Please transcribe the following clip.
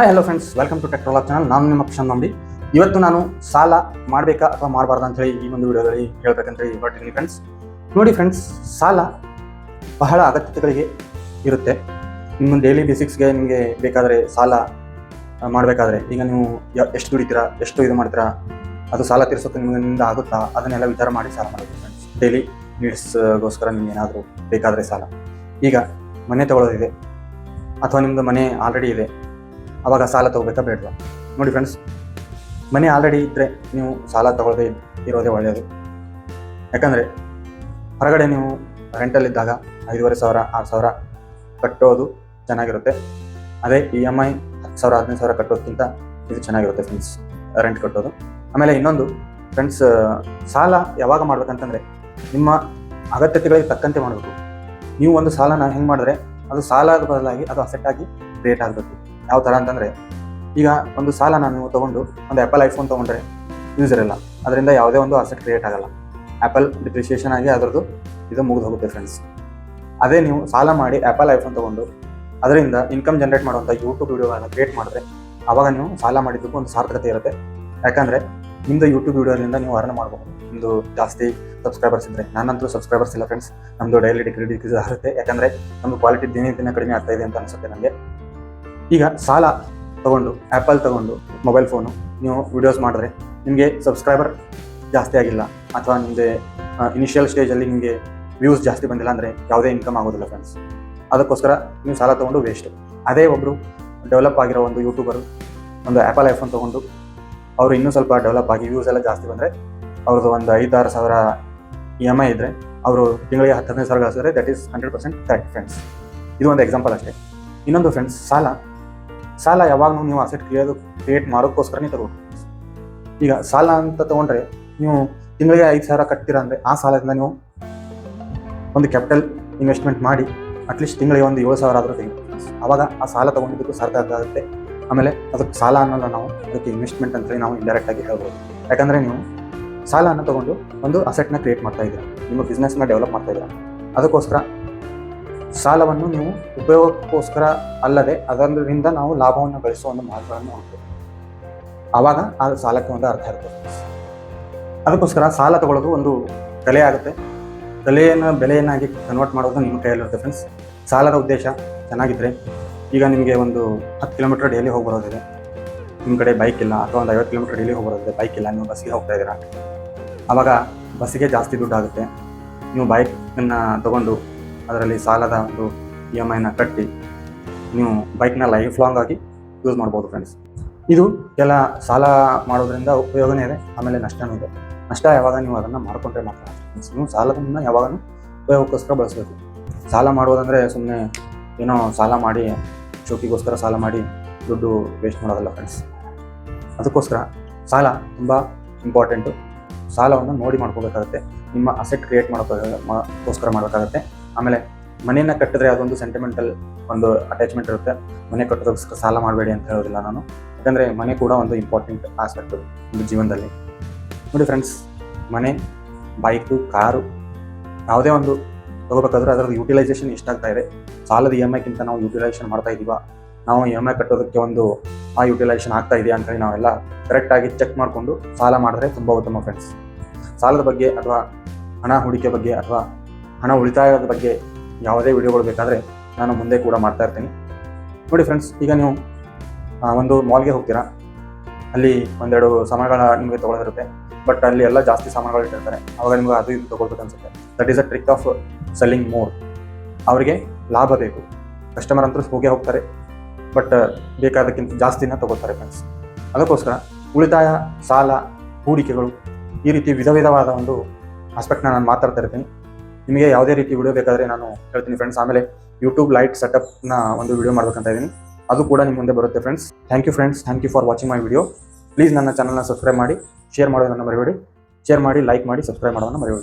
Hi hello friends welcome to technology channel ನಾನು ನಿಮ್ಮ ಕಿಶನ್ ನಂಬಿ ಇವತ್ತು ನಾನು ಸಾಲ ಮಾಡಬೇಕಾ ಅಥವಾ ಮಾಡಬಾರ್ದು ಅಂತ ಹೇಳಿ ಈ ಒಂದು ವಿಡಿಯೋದಲ್ಲಿ ಹೇಳಿ ಹೊರಟಿದ್ದೀನಿ ಫ್ರೆಂಡ್ಸ್ ನೋಡಿ ಫ್ರೆಂಡ್ಸ್ ಸಾಲ ಬಹಳ ಅಗತ್ಯತೆಗಳಿಗೆ ಇರುತ್ತೆ. ನಿಮ್ಮ ಡೈಲಿ ಬೇಸಿಕ್ಸ್ಗೆ ನಿಮಗೆ ಬೇಕಾದರೆ ಸಾಲ ಮಾಡಬೇಕಾದ್ರೆ ಈಗ ನೀವು ಎಷ್ಟು ದುಡಿತೀರಾ, ಎಷ್ಟು ಇದು ಮಾಡ್ತೀರಾ, ಅದು ಸಾಲ ತೀರಿಸೋಕೆ ನಿಮ್ಮಿಂದ ಆಗುತ್ತಾ, ಅದನ್ನೆಲ್ಲ ವಿಚಾರ ಮಾಡಿ ಸಾಲ ಮಾಡಬೇಕು ಫ್ರೆಂಡ್ಸ್ ಡೈಲಿ ನೀಡ್ಸ್ಗೋಸ್ಕರ ನಿಮ್ಗೆ ಏನಾದರೂ ಬೇಕಾದರೆ ಸಾಲ. ಈಗ ಮನೆ ತಗೊಳ್ಳೋದಿದೆ ಅಥವಾ ನಿಮ್ಮದು ಮನೆ ಆಲ್ರೆಡಿ ಇದೆ ಅವಾಗ ಸಾಲ ತಗೋಬೇಕಾ ಬೇಡವಾ ನೋಡಿ ಫ್ರೆಂಡ್ಸ್ ಮನೆ ಆಲ್ರೆಡಿ ಇದ್ದರೆ ನೀವು ಸಾಲ ತಗೊಳ್ಳದೆ ಇರೋದೇ ಒಳ್ಳೆಯದು ಯಾಕಂದರೆ ಹೊರಗಡೆ ನೀವು ರೆಂಟಲ್ಲಿದ್ದಾಗ ಐದೂವರೆ ಸಾವಿರ, ಆರು ಸಾವಿರ ಕಟ್ಟೋದು ಚೆನ್ನಾಗಿರುತ್ತೆ. ಅದೇ ಇ ಎಂ ಐ ಹತ್ತು ಸಾವಿರ, ಹದಿನೈದು ಸಾವಿರ ಕಟ್ಟೋದಕ್ಕಿಂತ ಇದು ಚೆನ್ನಾಗಿರುತ್ತೆ ಫ್ರೆಂಡ್ಸ್ ರೆಂಟ್ ಕಟ್ಟೋದು. ಆಮೇಲೆ ಇನ್ನೊಂದು ಫ್ರೆಂಡ್ಸ್ ಸಾಲ ಯಾವಾಗ ಮಾಡ್ಬೇಕಂತಂದರೆ ನಿಮ್ಮ ಅಗತ್ಯತೆಗಳಿಗೆ ತಕ್ಕಂತೆ ಮಾಡಬೇಕು. ನೀವು ಒಂದು ಸಾಲನ ಹೆಂಗೆ ಮಾಡಿದ್ರೆ ಅದು ಸಾಲದ ಬದಲಾಗಿ ಅದು ಅಸೆಟ್ ಆಗಿ ಕ್ರಿಯೇಟ್ ಆಗಬೇಕು. ಯಾವ ಥರ ಅಂತಂದರೆ, ಈಗ ಒಂದು ಸಾಲ ನಾನು ತೊಗೊಂಡು ಒಂದು ಆ್ಯಪಲ್ ಐಫೋನ್ ತೊಗೊಂಡ್ರೆ ಯೂಸ್ ಇರಲ್ಲ. ಅದರಿಂದ ಯಾವುದೇ ಒಂದು ಅಸೆಟ್ ಕ್ರಿಯೇಟ್ ಆಗಲ್ಲ. ಆ್ಯಪಲ್ ಡಿಪ್ರಿಷಿಯೇಷನ್ ಆಗಿ ಅದರದ್ದು ಇದು ಮುಗಿದು ಹೋಗುತ್ತೆ ಫ್ರೆಂಡ್ಸ್ ಅದೇ ನೀವು ಸಾಲ ಮಾಡಿ ಆ್ಯಪಲ್ ಐಫೋನ್ ತೊಗೊಂಡು ಅದರಿಂದ ಇನ್ಕಮ್ ಜನರೇಟ್ ಮಾಡುವಂಥ ಯೂಟ್ಯೂಬ್ ವೀಡಿಯೋಗಳನ್ನು ಕ್ರಿಯೇಟ್ ಮಾಡಿದ್ರೆ ಆವಾಗ ನೀವು ಸಾಲ ಮಾಡಿದ್ದಕ್ಕೂ ಒಂದು ಸಾರ್ಥಕತೆ ಇರುತ್ತೆ. ಯಾಕಂದರೆ ನಿಮ್ಮದು ಯೂಟ್ಯೂಬ್ ವೀಡಿಯೋದಿಂದ ನೀವು ಅರ್ನ್ ಮಾಡ್ಬೋದು. ನಿಮ್ಮದು ಜಾಸ್ತಿ ಸಬ್ಸ್ಕ್ರೈಬರ್ಸ್ ಇದ್ದರೆ ನಾನಂತೂ ಸಬ್ಸ್ಕ್ರೈಬರ್ಸ್ ಇಲ್ಲ ಫ್ರೆಂಡ್ಸ್ ನಮ್ಮದು ಡೈಲಿ ಡಿಗ್ರಿ ಡಿಗ್ರೀಸ್ ಆಗುತ್ತೆ. ಯಾಕಂದರೆ ನಮ್ಮದು ಕ್ವಾಲಿಟಿ ದಿನ ದಿನ ಕಡಿಮೆ ಆಗ್ತಾ ಇದೆ ಅಂತ ಅನಿಸುತ್ತೆ ನನಗೆ ಈಗ ಸಾಲ ತಗೊಂಡು ಆ್ಯಪಲ್ ತಗೊಂಡು ಮೊಬೈಲ್ ಫೋನು ನೀವು ವಿಡಿಯೋಸ್ ಮಾಡಿದ್ರೆ ನಿಮಗೆ ಸಬ್ಸ್ಕ್ರೈಬರ್ ಜಾಸ್ತಿ ಆಗಿಲ್ಲ ಅಥವಾ ನಿಮಗೆ ಇನಿಷಿಯಲ್ ಸ್ಟೇಜಲ್ಲಿ ನಿಮಗೆ ವ್ಯೂಸ್ ಜಾಸ್ತಿ ಬಂದಿಲ್ಲ ಅಂದರೆ ಯಾವುದೇ ಇನ್ಕಮ್ ಆಗೋದಿಲ್ಲ ಫ್ರೆಂಡ್ಸ್ ಅದಕ್ಕೋಸ್ಕರ ನೀವು ಸಾಲ ತೊಗೊಂಡು ವೇಸ್ಟ್ ಅದೇ ಒಬ್ಬರು ಡೆವಲಪ್ ಆಗಿರೋ ಒಂದು ಯೂಟ್ಯೂಬರು ಒಂದು ಆ್ಯಪಲ್ ಐಫೋನ್ ತೊಗೊಂಡು ಅವರು ಇನ್ನೂ ಸ್ವಲ್ಪ ಡೆವಲಪ್ ಆಗಿ ವ್ಯೂಸ್ ಎಲ್ಲ ಜಾಸ್ತಿ ಬಂದರೆ ಅವ್ರದ್ದು ಒಂದು ಐದಾರು ಸಾವಿರ ಇ ಎಂ ಐ ಇದ್ದರೆ ಅವರು ತಿಂಗಳಿಗೆ ಹತ್ತನೇ ಸಾವಿರ ಗಳಿಸಿದ್ರೆ that is hundred percent correct friends ಇದು ಒಂದು ಎಕ್ಸಾಂಪಲ್ ಅಷ್ಟೇ. ಇನ್ನೊಂದು ಫ್ರೆಂಡ್ಸ್ ಸಾಲ ಸಾಲ ಯಾವಾಗಲೂ ನೀವು ಅಸೆಟ್ ಕ್ರಿಯೇಟ್ ಕ್ರಿಯೇಟ್ ಮಾಡೋಕ್ಕೋಸ್ಕರನೇ ತಗೋಬೇಕು. ಈಗ ಸಾಲ ಅಂತ ತಗೊಂಡ್ರೆ ನೀವು ತಿಂಗಳಿಗೆ ಐದು ಸಾವಿರ ಕಟ್ತೀರಾ ಅಂದರೆ ಆ ಸಾಲದಿಂದ ನೀವು ಒಂದು ಕ್ಯಾಪಿಟಲ್ ಇನ್ವೆಸ್ಟ್ಮೆಂಟ್ ಮಾಡಿ ಅಟ್ಲೀಸ್ಟ್ ತಿಂಗಳಿಗೆ ಒಂದು ಏಳು ಸಾವಿರ ಆದರೂ ತೆಗಿ ಆವಾಗ ಆ ಸಾಲ ತೊಗೊಂಡಿದ್ದಕ್ಕೂ ಸಾರ್ಥಕ ಆಮೇಲೆ ಅದಕ್ಕೆ ಸಾಲ ಅನ್ನೋಲ್ಲ ನಾವು ಅದಕ್ಕೆ ಇನ್ವೆಸ್ಟ್ಮೆಂಟ್ ಅಂತೇಳಿ ನಾವು ಇಂಡೈರೆಕ್ಟಾಗಿ ಹೇಳ್ಬೋದು. ಯಾಕಂದರೆ ನೀವು ಸಾಲನ ತೊಗೊಂಡು ಒಂದು ಅಸೆಟ್ನ ಕ್ರಿಯೇಟ್ ಮಾಡ್ತಾ ಇದ್ದೀರಾ. ನಿಮ್ಮ ಬಿಸ್ನೆಸ್ನ ಡೆವಲಪ್ ಮಾಡ್ತಾ ಇದ್ದೀರಾ. ಅದಕ್ಕೋಸ್ಕರ ಸಾಲವನ್ನು ನೀವು ಉಪಯೋಗಕ್ಕೋಸ್ಕರ ಅಲ್ಲದೆ ಅದರಿಂದ ನಾವು ಲಾಭವನ್ನು ಗಳಿಸುವ ಒಂದು ಮಾರ್ಗಗಳನ್ನು ಹುಡುಕಬೇಕು ಆವಾಗ ಆ ಸಾಲಕ್ಕೆ ಒಂದು ಅರ್ಥ ಇರ್ತದೆ ಅದಕ್ಕೋಸ್ಕರ ಸಾಲ ತಗೊಳ್ಳೋದು ಒಂದು ಕಲೆ ಆಗುತ್ತೆ. ಕಲೆಯನ್ನು, ಬೆಲೆಯನ್ನಾಗಿ ಕನ್ವರ್ಟ್ ಮಾಡೋದು ನಿಮ್ಮ ಕೈಯಲ್ಲಿರುತ್ತೆ ಫ್ರೆಂಡ್ಸ್ ಸಾಲದ ಉದ್ದೇಶ ಚೆನ್ನಾಗಿದ್ದರೆ ಈಗ ನಿಮಗೆ ಒಂದು ಹತ್ತು ಕಿಲೋಮೀಟರ್ ಡೈಲಿ ಹೋಗಿ ಬರೋದಿದೆ. ನಿಮ್ಮ ಕಡೆ ಬೈಕ್ ಇಲ್ಲ ಅಥವಾ ಒಂದು ಐವತ್ತು ಕಿಲೋಮೀಟರ್ ಡೈಲಿ ಹೋಗಿ ಬರೋದಿದೆ ಬೈಕ್ ಇಲ್ಲ, ನೀವು ಬಸ್ಸಿಗೆ ಹೋಗ್ತಾ ಇದ್ದೀರಾ. ಆವಾಗ ಬಸ್ಸಿಗೆ ಜಾಸ್ತಿ ದುಡ್ಡು ಆಗುತ್ತೆ. ನೀವು ಬೈಕನ್ನು ತಗೊಂಡು ಅದರಲ್ಲಿ ಸಾಲದ ಒಂದು ಇ ಎಂ ಐನ ಕಟ್ಟಿ ನೀವು ಬೈಕ್ನ ಲೈಫ್ ಲಾಂಗ್ ಆಗಿ ಯೂಸ್ ಮಾಡ್ಬೋದು ಫ್ರೆಂಡ್ಸ್ ಇದು ಎಲ್ಲ ಸಾಲ ಮಾಡೋದ್ರಿಂದ ಉಪಯೋಗನೇ ಇದೆ, ಆಮೇಲೆ ನಷ್ಟನೂ ಇದೆ. ನಷ್ಟ ಯಾವಾಗ ನೀವು ಅದನ್ನು ಮಾಡಿಕೊಂಡ್ರೆ ಮಾತ್ರ ಫ್ರೆಂಡ್ಸ್ ನೀವು ಸಾಲದನ್ನ ಯಾವಾಗಲೂ ಉಪಯೋಗಕ್ಕೋಸ್ಕರ ಬಳಸಬೇಕು. ಸಾಲ ಮಾಡೋದಂದರೆ ಸುಮ್ಮನೆ ಏನೋ ಸಾಲ ಮಾಡಿ ಶೋಕಿಗೋಸ್ಕರ ಸಾಲ ಮಾಡಿ ದುಡ್ಡು ವೇಸ್ಟ್ ಮಾಡೋದಲ್ಲ ಫ್ರೆಂಡ್ಸ್ ಅದಕ್ಕೋಸ್ಕರ ಸಾಲ ತುಂಬ ಇಂಪಾರ್ಟೆಂಟು ಸಾಲವನ್ನು ನೋಡಿ ಮಾಡ್ಕೋಬೇಕಾಗುತ್ತೆ. ನಿಮ್ಮ ಅಸೆಟ್ ಕ್ರಿಯೇಟ್ ಮಾಡೋಕೋಸ್ಕರ ಮಾಡಬೇಕಾಗುತ್ತೆ. ಆಮೇಲೆ ಮನೆಯನ್ನ ಕಟ್ಟಿದ್ರೆ ಅದೊಂದು ಸೆಂಟಿಮೆಂಟಲ್ ಒಂದು ಅಟ್ಯಾಚ್ಮೆಂಟ್ ಇರುತ್ತೆ. ಮನೆ ಕಟ್ಟೋದಕ್ಕೋಸ್ಕರ ಸಾಲ ಮಾಡಬೇಡಿ ಅಂತ ಹೇಳೋದಿಲ್ಲ ನಾನು. ಯಾಕಂದರೆ ಮನೆ ಕೂಡ ಒಂದು ಇಂಪಾರ್ಟೆಂಟ್ ಆಸ್ಪೆಕ್ಟ್ ಒಂದು ಜೀವನದಲ್ಲಿ. ನೋಡಿ ಫ್ರೆಂಡ್ಸ್ ಮನೆ ಬೈಕು ಕಾರು ಯಾವುದೇ ಒಂದು ತಗೋಬೇಕಾದ್ರೆ ಅದರದ್ದು ಯುಟಿಲೈಸೇಷನ್ ಎಷ್ಟಾಗ್ತಾ ಇದೆ. ಸಾಲದ ಇ ಎಂ ಐಕ್ಕಿಂತ ನಾವು ಯುಟಿಲೈಸೇಷನ್ ಮಾಡ್ತಾ ಇದೀವ. ನಾವು ಇ ಎಂ ಐ ಕಟ್ಟೋದಕ್ಕೆ ಒಂದು, ಆ ಯುಟಿಲೈಸೇಷನ್ ಆಗ್ತಾ ಇದೆಯಾ ಅಂತ ಹೇಳಿ ನಾವೆಲ್ಲ ಕರೆಕ್ಟಾಗಿ ಚೆಕ್ ಮಾಡಿಕೊಂಡು ಸಾಲ ಮಾಡಿದ್ರೆ ತುಂಬ ಉತ್ತಮ ಫ್ರೆಂಡ್ಸ್ ಸಾಲದ ಬಗ್ಗೆ ಅಥವಾ ಹಣ ಹೂಡಿಕೆ ಬಗ್ಗೆ ಅಥವಾ ಹಣ ಉಳಿತಾಯದ ಬಗ್ಗೆ ಯಾವುದೇ ವಿಡಿಯೋಗಳು ಬೇಕಾದರೆ ನಾನು ಮುಂದೆ ಕೂಡ ಮಾಡ್ತಾ ಇರ್ತೀನಿ. ನೋಡಿ ಫ್ರೆಂಡ್ಸ್ ಈಗ ನೀವು ಒಂದು ಮಾಲ್ಗೆ ಹೋಗ್ತೀರಾ? ಅಲ್ಲಿ ಒಂದೆರಡು ಸಾಮಾನುಗಳ ನಿಮಗೆ ತೊಗೊಳೋದಿರುತ್ತೆ. ಬಟ್ ಅಲ್ಲಿ ಎಲ್ಲ ಜಾಸ್ತಿ ಸಾಮಾನುಗಳು ಇಟ್ಟಿರ್ತಾರೆ. ಅವಾಗ ನಿಮ್ಗೆ ಅದು ಇದು ತೊಗೊಳ್ಬೇಕು ಅನ್ಸುತ್ತೆ. That is a trick of selling more ಅವರಿಗೆ ಲಾಭ ಬೇಕು. ಕಸ್ಟಮರ್ ಅಂತೂ ಹೋಗೇ ಹೋಗ್ತಾರೆ. ಬಟ್ ಬೇಕಾದಕ್ಕಿಂತ ಜಾಸ್ತಿನ ತಗೋತಾರೆ ಫ್ರೆಂಡ್ಸ್ ಅದಕ್ಕೋಸ್ಕರ ಉಳಿತಾಯ, ಸಾಲ, ಹೂಡಿಕೆಗಳು ಈ ರೀತಿ ವಿಧ ವಿಧವಾದ ಒಂದು ಆಸ್ಪೆಕ್ಟ್ನ ನಾನು ಮಾತಾಡ್ತಾ ಇರ್ತೀನಿ. ನಿಮಗೆ ಯಾವುದೇ ರೀತಿ ವಿಡಿಯೋ ಬೇಕಾದರೆ ನಾನು ಹೇಳ್ತೀನಿ ಫ್ರೆಂಡ್ಸ್ ಆಮೇಲೆ ಯೂಟ್ಯೂಬ್ ಲೈಟ್ ಸೆಟಪ್ನ ಒಂದು ವಿಡಿಯೋ ಮಾಡ್ಬೇಕಂತ ಇದ್ದೀನಿ. ಅದು ಕೂಡ ನಿಮ್ಮ ಮುಂದೆ ಬರುತ್ತೆ friends thank you friends thank you for watching my video please ನನ್ನ ಚಾನಲ್ನ ಸಬ್ಸ್ಕ್ರೈಬ್ ಮಾಡಿ ಶೇರ್ ಮಾಡೋದನ್ನು ಮರಿಬೇಡಿ. ಶೇರ್ ಮಾಡಿ ಲೈಕ್ ಮಾಡಿ ಸಬ್ಸ್ಕ್ರೈಬ್ ಮಾಡೋದನ್ನು ಮರಿಬೇಡಿ.